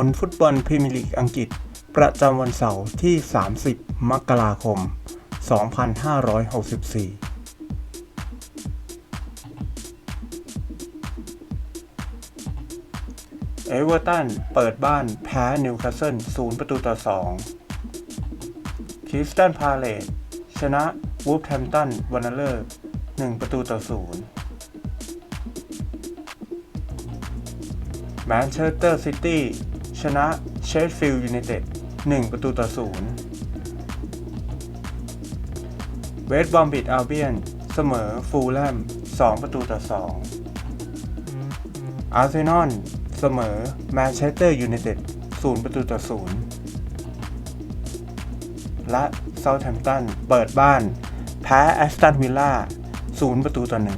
ผลฟุตบอลพรีเมียร์ลีกอังกฤษ ประจำวันเสาร์ที่ 30 มกราคม 2564เอเวอร์ตันเปิดบ้านแพ้นิวคาสเซิล0ประตูต่อ2คริสตันพาเลตชนะวูฟแฮมตันวันเลอร์1ประตูต่อ0แมนเชสเตอร์ซิตี้ ชนะเชฟฟิลด์ยูไนเต็ด1 ประตูต่อ 0 เวสต์บอมบิดอัลเบียน เสมอฟูลแลม 2 ประตูต่อ 2 อาร์เซนอล เสมอแมนเชสเตอร์ยูไนเต็ด 0 ประตูต่อ 0 และเซาท์แฮมป์ตัน เปิดบ้าน แพ้แอสตันวิลล่า 0 ประตูต่อ 1